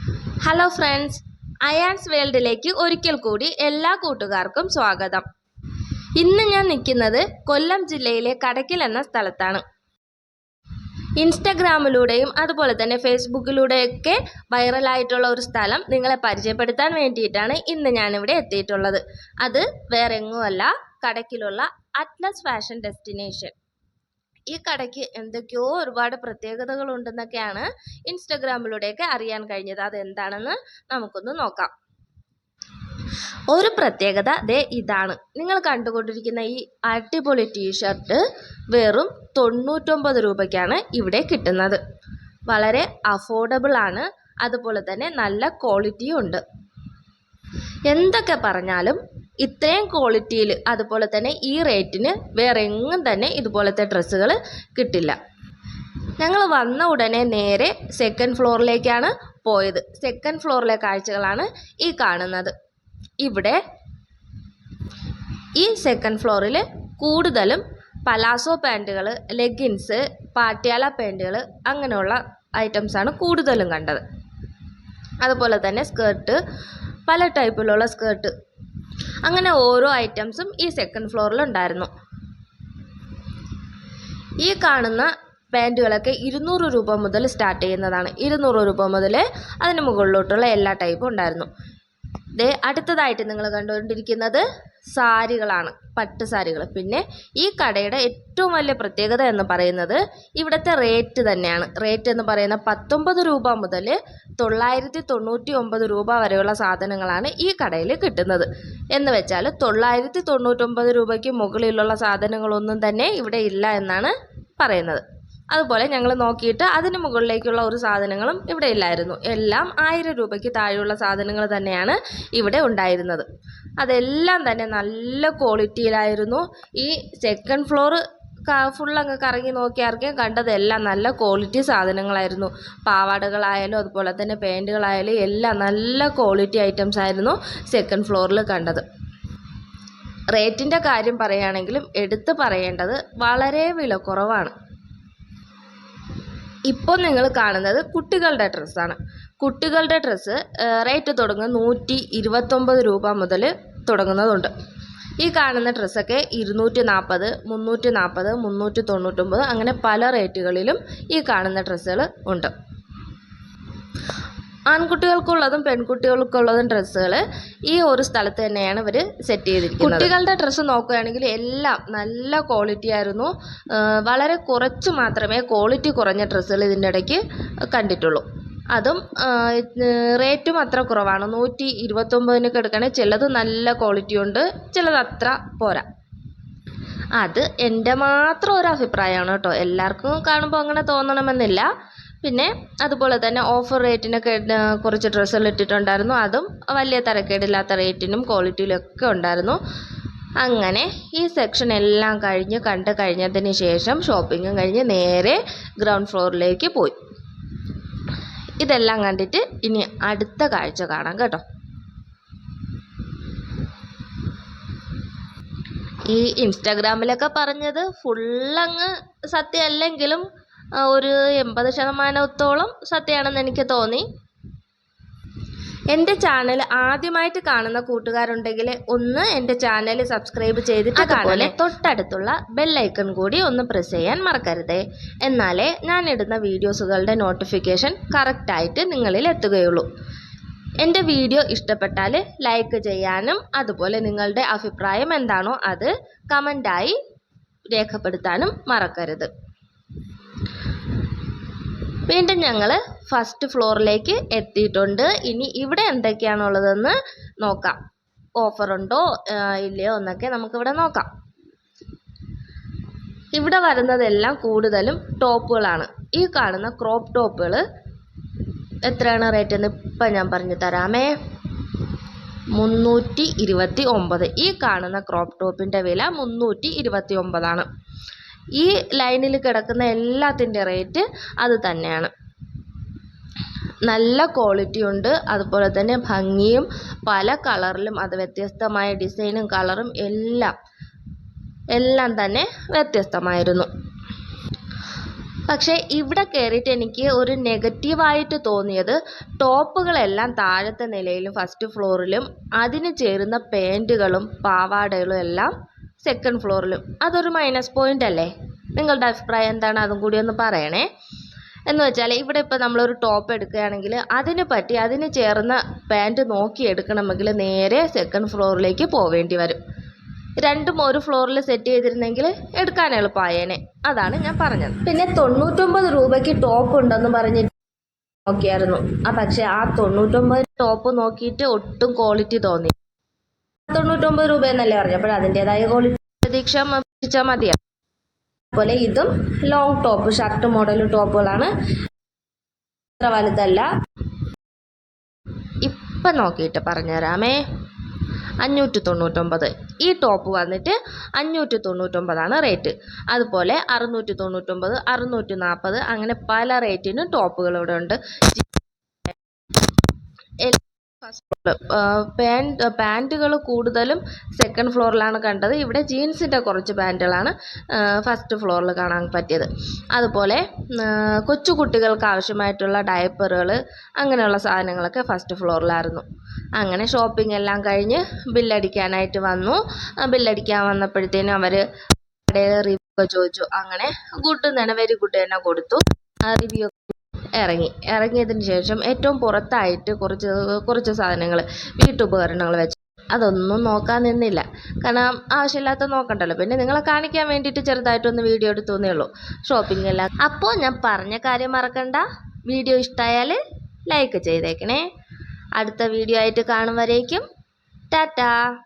Hello friends Ayan's വേൾഡിലേക്ക് ഒരിക്കൽ കൂടി എല്ലാ കൂട്ടുകാർക്കും സ്വാഗതം. ഇന്ന് ഞാൻ നിൽക്കുന്നത് കൊല്ലം ജില്ലയിലെ കടക്കിൽ എന്ന സ്ഥലത്താണ്. ഇൻസ്റ്റഗ്രാമിലൂടെയും അതുപോലെ തന്നെ ഫേസ്ബുക്കിലൂടെയൊക്കെ വൈറലായിട്ടുള്ള ഒരു സ്ഥലം നിങ്ങളെ പരിചയപ്പെടുത്താൻ വേണ്ടിയിട്ടാണ് ഇന്ന് ഞാനിവിടെ എത്തിയിട്ടുള്ളത്. അത് വേറെ എങ്ങുമല്ല കടക്കിലുള്ള അറ്റ്ലസ് ഫാഷൻ ഡെസ്റ്റിനേഷൻ ഈ കടയ്ക്ക് എന്തൊക്കെയോ ഒരുപാട് പ്രത്യേകതകളുണ്ടെന്നൊക്കെയാണ് ഇൻസ്റ്റഗ്രാമിലൂടെയൊക്കെ അറിയാൻ കഴിഞ്ഞത്. അതെന്താണെന്ന് നമുക്കൊന്ന് നോക്കാം. ഒരു പ്രത്യേകത ദേ ഇതാണ്. നിങ്ങൾ കണ്ടുകൊണ്ടിരിക്കുന്ന ഈ അടിപൊളി ടീഷർട്ട് വെറും തൊണ്ണൂറ്റൊമ്പത് രൂപയ്ക്കാണ് ഇവിടെ കിട്ടുന്നത്. വളരെ അഫോർഡബിൾ ആണ്. അതുപോലെ തന്നെ നല്ല ക്വാളിറ്റിയും ഉണ്ട്. എന്തൊക്കെ പറഞ്ഞാലും ഇത്രയും ക്വാളിറ്റിയിൽ അതുപോലെ തന്നെ ഈ റേറ്റിന് വേറെ എങ്ങും തന്നെ ഇതുപോലത്തെ ഡ്രസ്സുകൾ കിട്ടില്ല. ഞങ്ങൾ വന്ന ഉടനെ നേരെ സെക്കൻഡ് ഫ്ലോറിലേക്കാണ് പോയത്. സെക്കൻഡ് ഫ്ലോറിലെ കാഴ്ചകളാണ് ഈ കാണുന്നത്. ഇവിടെ ഈ സെക്കൻഡ് ഫ്ലോറിൽ കൂടുതലും പലാസോ പാന്റുകൾ ലെഗിൻസ് പാട്യാല പാന്റുകൾ അങ്ങനെയുള്ള ഐറ്റംസാണ് കൂടുതലും കണ്ടത്. അതുപോലെ തന്നെ സ്കേർട്ട് പല ടൈപ്പിലുള്ള സ്കേർട്ട് അങ്ങനെ ഓരോ ഐറ്റംസും ഈ സെക്കൻഡ് ഫ്ലോറിൽ ഉണ്ടായിരുന്നു. ഈ കാണുന്ന പാന്റുകളൊക്കെ ഇരുന്നൂറ് രൂപ മുതൽ സ്റ്റാർട്ട് ചെയ്യുന്നതാണ്. ഇരുന്നൂറ് രൂപ മുതൽ അതിന് മുകളിലോട്ടുള്ള എല്ലാ ടൈപ്പും ഉണ്ടായിരുന്നു. ദേ അടുത്തതായിട്ട് നിങ്ങൾ കണ്ടുകൊണ്ടിരിക്കുന്നത് സാരികളാണ് പട്ട് സാരികൾ പിന്നെ ഈ കടയുടെ ഏറ്റവും വലിയ പ്രത്യേകത എന്ന് പറയുന്നത് ഇവിടുത്തെ റേറ്റ് തന്നെയാണ്. റേറ്റ് എന്ന് പറയുന്ന പത്തൊമ്പത് രൂപ മുതൽ തൊള്ളായിരത്തി തൊണ്ണൂറ്റി ഒമ്പത് രൂപ വരെയുള്ള സാധനങ്ങളാണ് ഈ കടയിൽ കിട്ടുന്നത്. എന്ന് വെച്ചാൽ തൊള്ളായിരത്തി തൊണ്ണൂറ്റൊമ്പത് രൂപയ്ക്ക് മുകളിലുള്ള സാധനങ്ങളൊന്നും തന്നെ ഇവിടെ ഇല്ല എന്നാണ് പറയുന്നത്. അതുപോലെ ഞങ്ങൾ നോക്കിയിട്ട് അതിന് മുകളിലേക്കുള്ള ഒരു സാധനങ്ങളും ഇവിടെ ഇല്ലായിരുന്നു. എല്ലാം ആയിരം രൂപയ്ക്ക് താഴെയുള്ള സാധനങ്ങൾ തന്നെയാണ് ഇവിടെ ഉണ്ടായിരുന്നത്. അതെല്ലാം തന്നെ നല്ല ക്വാളിറ്റിയിലായിരുന്നു. ഈ സെക്കൻഡ് ഫ്ലോർ ഫുൾ അങ്ങ് കറങ്ങി നോക്കിയാർക്കും കണ്ടതെല്ലാം നല്ല ക്വാളിറ്റി സാധനങ്ങളായിരുന്നു. പാവാടകളായാലും അതുപോലെ തന്നെ പാന്റുകളായാലും എല്ലാം നല്ല ക്വാളിറ്റി ഐറ്റംസ് ആയിരുന്നു സെക്കൻഡ് ഫ്ലോറിൽ കണ്ടത്. റേറ്റിന്റെ കാര്യം പറയുകയാണെങ്കിലും എടുത്തു പറയേണ്ടത് വളരെ വിലക്കുറവാണ്. ഇപ്പോൾ നിങ്ങൾ കാണുന്നത് കുട്ടികളുടെ ഡ്രസ്സാണ് കുട്ടികളുടെ ഡ്രസ്സ് റേറ്റ് തുടങ്ങുന്നത് നൂറ്റി ഇരുപത്തൊമ്പത് രൂപ മുതൽ തുടങ്ങുന്നതുണ്ട്. ഈ കാണുന്ന ഡ്രസ്സൊക്കെ ഇരുന്നൂറ്റി നാൽപ്പത് മുന്നൂറ്റി നാൽപ്പത് മുന്നൂറ്റി തൊണ്ണൂറ്റൊമ്പത് അങ്ങനെ പല റേറ്റുകളിലും ഈ കാണുന്ന ഡ്രസ്സുകൾ ഉണ്ട്. ആൺകുട്ടികൾക്കുള്ളതും പെൺകുട്ടികൾക്കുള്ളതും ഡ്രസ്സുകൾ ഈ ഒരു സ്ഥലത്ത് തന്നെയാണ് ഇവർ സെറ്റ് ചെയ്തിരിക്കുന്നത്. കുട്ടികളുടെ ഡ്രസ്സ് നോക്കുകയാണെങ്കിൽ എല്ലാം നല്ല ക്വാളിറ്റി ആയിരുന്നു. വളരെ കുറച്ച് മാത്രമേ ക്വാളിറ്റി കുറഞ്ഞ ഡ്രസ്സുകൾ ഇതിന്റെ ഇടയ്ക്ക് കണ്ടിട്ടുള്ളൂ. അതും റേറ്റും അത്ര കുറവാണ്. നൂറ്റി ഇരുപത്തൊമ്പതിനൊക്കെ എടുക്കുകയാണെങ്കിൽ ചിലത് നല്ല ക്വാളിറ്റി ഉണ്ട് ചിലത് അത്ര പോരാ. അത് എന്റെ മാത്രം ഒരു അഭിപ്രായമാണ് കേട്ടോ. എല്ലാവർക്കും കാണുമ്പോൾ അങ്ങനെ തോന്നണമെന്നില്ല. പിന്നെ അതുപോലെ തന്നെ ഓഫർ റേറ്റിനൊക്കെ കുറച്ച് ഡ്രസ്സുകൾ ഇട്ടിട്ടുണ്ടായിരുന്നു. അതും വലിയ തരക്കേടില്ലാത്ത റേറ്റിനും ക്വാളിറ്റിയിലൊക്കെ ഉണ്ടായിരുന്നു. അങ്ങനെ ഈ സെക്ഷൻ എല്ലാം കഴിഞ്ഞ് കണ്ട് കഴിഞ്ഞതിന് ശേഷം ഷോപ്പിങ്ങും കഴിഞ്ഞ് നേരെ ഗ്രൗണ്ട് ഫ്ലോറിലേക്ക് പോയി. ഇതെല്ലാം കണ്ടിട്ട് ഇനി അടുത്ത കാഴ്ച കാണാം കേട്ടോ. ഈ ഇൻസ്റ്റാഗ്രാമിലൊക്കെ പറഞ്ഞത് ഫുള്ളങ്ങ് സത്യമല്ലെങ്കിലും ഒരു എൺപത് ശതമാനത്തോളം സത്യമാണെന്ന് എനിക്ക് തോന്നി. എന്റെ ചാനൽ ആദ്യമായിട്ട് കാണുന്ന കൂട്ടുകാരുണ്ടെങ്കിൽ ഒന്ന് എന്റെ ചാനൽ സബ്സ്ക്രൈബ് ചെയ്തിട്ട് അതുപോലെ തൊട്ടടുത്തുള്ള ബെല്ലൈക്കൺ കൂടി ഒന്ന് പ്രസ് ചെയ്യാൻ മറക്കരുത്. എന്നാലേ ഞാൻ ഇടുന്ന വീഡിയോസുകളുടെ നോട്ടിഫിക്കേഷൻ കറക്റ്റായിട്ട് നിങ്ങളിൽ എത്തുകയുള്ളൂ. എന്റെ വീഡിയോ ഇഷ്ടപ്പെട്ടാൽ ലൈക്ക് ചെയ്യാനും അതുപോലെ നിങ്ങളുടെ അഭിപ്രായം എന്താണോ അത് കമന്റായി രേഖപ്പെടുത്താനും മറക്കരുത്. വീണ്ടും ഞങ്ങൾ ഫസ്റ്റ് ഫ്ലോറിലേക്ക് എത്തിയിട്ടുണ്ട്. ഇനി ഇവിടെ എന്തൊക്കെയാണുള്ളതെന്ന് നോക്കാം. ഓഫറുണ്ടോ ഇല്ലയോ എന്നൊക്കെ നമുക്കിവിടെ നോക്കാം. ഇവിടെ വരുന്നതെല്ലാം കൂടുതലും ടോപ്പുകളാണ്. ഈ കാണുന്ന ക്രോപ്പ് ടോപ്പുകൾ എത്രയാണ് റേറ്റ് എന്ന് ഇപ്പം ഞാൻ പറഞ്ഞു തരാമേ. മുന്നൂറ്റി ഇരുപത്തി ഒമ്പത്. ഈ കാണുന്ന ക്രോപ്പ് ടോപ്പിന്റെ വില മുന്നൂറ്റി ഇരുപത്തി ഒമ്പതാണ്. ഈ ലൈനിൽ കിടക്കുന്ന എല്ലാത്തിന്റെ റേറ്റ് അത് തന്നെയാണ്. നല്ല ക്വാളിറ്റി ഉണ്ട്. അതുപോലെ തന്നെ ഭംഗിയും പല കളറിലും അത് വ്യത്യസ്തമായ ഡിസൈനും കളറും എല്ലാം എല്ലാം തന്നെ വ്യത്യസ്തമായിരുന്നു. പക്ഷേ ഇവിടെ കയറിയിട്ട് എനിക്ക് ഒരു നെഗറ്റീവായിട്ട് തോന്നിയത് ടോപ്പുകളെല്ലാം താഴത്തെ നിലയിലും ഫസ്റ്റ് ഫ്ലോറിലും അതിന് ചേരുന്ന പാന്റുകളും പാവാടകളും എല്ലാം സെക്കൻഡ് ഫ്ലോറിലും അതൊരു മൈനസ് പോയിന്റ് അല്ലേ? നിങ്ങളുടെ അഭിപ്രായം എന്താണ്? അതും കൂടി ഒന്ന് പറയണേ. എന്ന് വെച്ചാൽ ഇവിടെ ഇപ്പോൾ നമ്മളൊരു ടോപ്പ് എടുക്കുകയാണെങ്കിൽ അതിന് പറ്റി അതിന് ചേർന്ന പാന്റ് നോക്കി എടുക്കണമെങ്കിൽ നേരെ സെക്കൻഡ് ഫ്ലോറിലേക്ക് പോവേണ്ടി വരും. രണ്ടും ഒരു ഫ്ലോറിൽ സെറ്റ് ചെയ്തിരുന്നെങ്കിൽ എടുക്കാൻ എളുപ്പമായേനെ. അതാണ് ഞാൻ പറഞ്ഞത്. പിന്നെ തൊണ്ണൂറ്റൊമ്പത് രൂപയ്ക്ക് ടോപ്പ് ഉണ്ടെന്ന് പറഞ്ഞിട്ട് നോക്കിയായിരുന്നു. ആ പക്ഷേ ആ തൊണ്ണൂറ്റൊമ്പത് ടോപ്പ് നോക്കിയിട്ട് ഒട്ടും ക്വാളിറ്റി തോന്നി തൊണ്ണൂറ്റൊമ്പത് രൂപ എന്നല്ലേ പറഞ്ഞു. അപ്പോൾ അതിന്റെതായ ക്വാളിറ്റി പ്രതീക്ഷ പ്രതീക്ഷിച്ചാൽ മതിയാണ് അതുപോലെ ഇതും ലോങ് ടോപ്പ് ഷർട്ട് മോഡൽ ടോപ്പുകളാണ്. അത്ര വലുതല്ല. ഇപ്പം നോക്കിയിട്ട് പറഞ്ഞുതരാമേ. അഞ്ഞൂറ്റി തൊണ്ണൂറ്റൊമ്പത് ഈ ടോപ്പ് വന്നിട്ട് അഞ്ഞൂറ്റി തൊണ്ണൂറ്റൊമ്പതാണ് റേറ്റ് അതുപോലെ അറുന്നൂറ്റി തൊണ്ണൂറ്റൊമ്പത് അറുന്നൂറ്റി നാൽപ്പത് അങ്ങനെ പല റേറ്റിനും ടോപ്പുകൾ ഇവിടെ ഉണ്ട് പാന്റ് പാന്റുകൾ കൂടുതലും സെക്കൻഡ് ഫ്ലോറിലാണ് കണ്ടത്. ഇവിടെ ജീൻസിന്റെ കുറച്ച് പാന്റുകളാണ് ഫസ്റ്റ് ഫ്ലോറിൽ കാണാൻ പറ്റിയത്. അതുപോലെ കൊച്ചു കുട്ടികൾക്ക് ആവശ്യമായിട്ടുള്ള ഡയപ്പറുകൾ അങ്ങനെയുള്ള സാധനങ്ങളൊക്കെ ഫസ്റ്റ് ഫ്ലോറിലായിരുന്നു അങ്ങനെ ഷോപ്പിംഗ് എല്ലാം കഴിഞ്ഞ് ബില്ലടിക്കാനായിട്ട് വന്നു. ബില്ലടിക്കാൻ വന്നപ്പോഴത്തേനും അവർ റിവ്യൂ ഒക്കെ ചോദിച്ചു. അങ്ങനെ ഗുഡ് തന്നെ വെരി ഗുഡ് തന്നെ കൊടുത്തു. റിവ്യൂ ഇറങ്ങി. ഇറങ്ങിയതിന് ശേഷം ഏറ്റവും പുറത്തായിട്ട് കുറച്ച് കുറച്ച് സാധനങ്ങൾ വീട്ടുപകരണങ്ങൾ വെച്ച്. അതൊന്നും നോക്കാൻ നിന്നില്ല. കാരണം ആവശ്യമില്ലാത്ത നോക്കണ്ടല്ലോ. പിന്നെ നിങ്ങളെ കാണിക്കാൻ വേണ്ടിയിട്ട് ചെറുതായിട്ടൊന്ന് വീഡിയോ എടുത്തു എന്നേ ഉള്ളൂ. ഷോപ്പിംഗ് എല്ലാം അപ്പോൾ ഞാൻ പറഞ്ഞ കാര്യം മറക്കണ്ട. വീഡിയോ ഇഷ്ടമായാൽ ലൈക്ക് ചെയ്തേക്കണേ. അടുത്ത വീഡിയോ ആയിട്ട് കാണും വരേക്കും. ടാറ്റാ.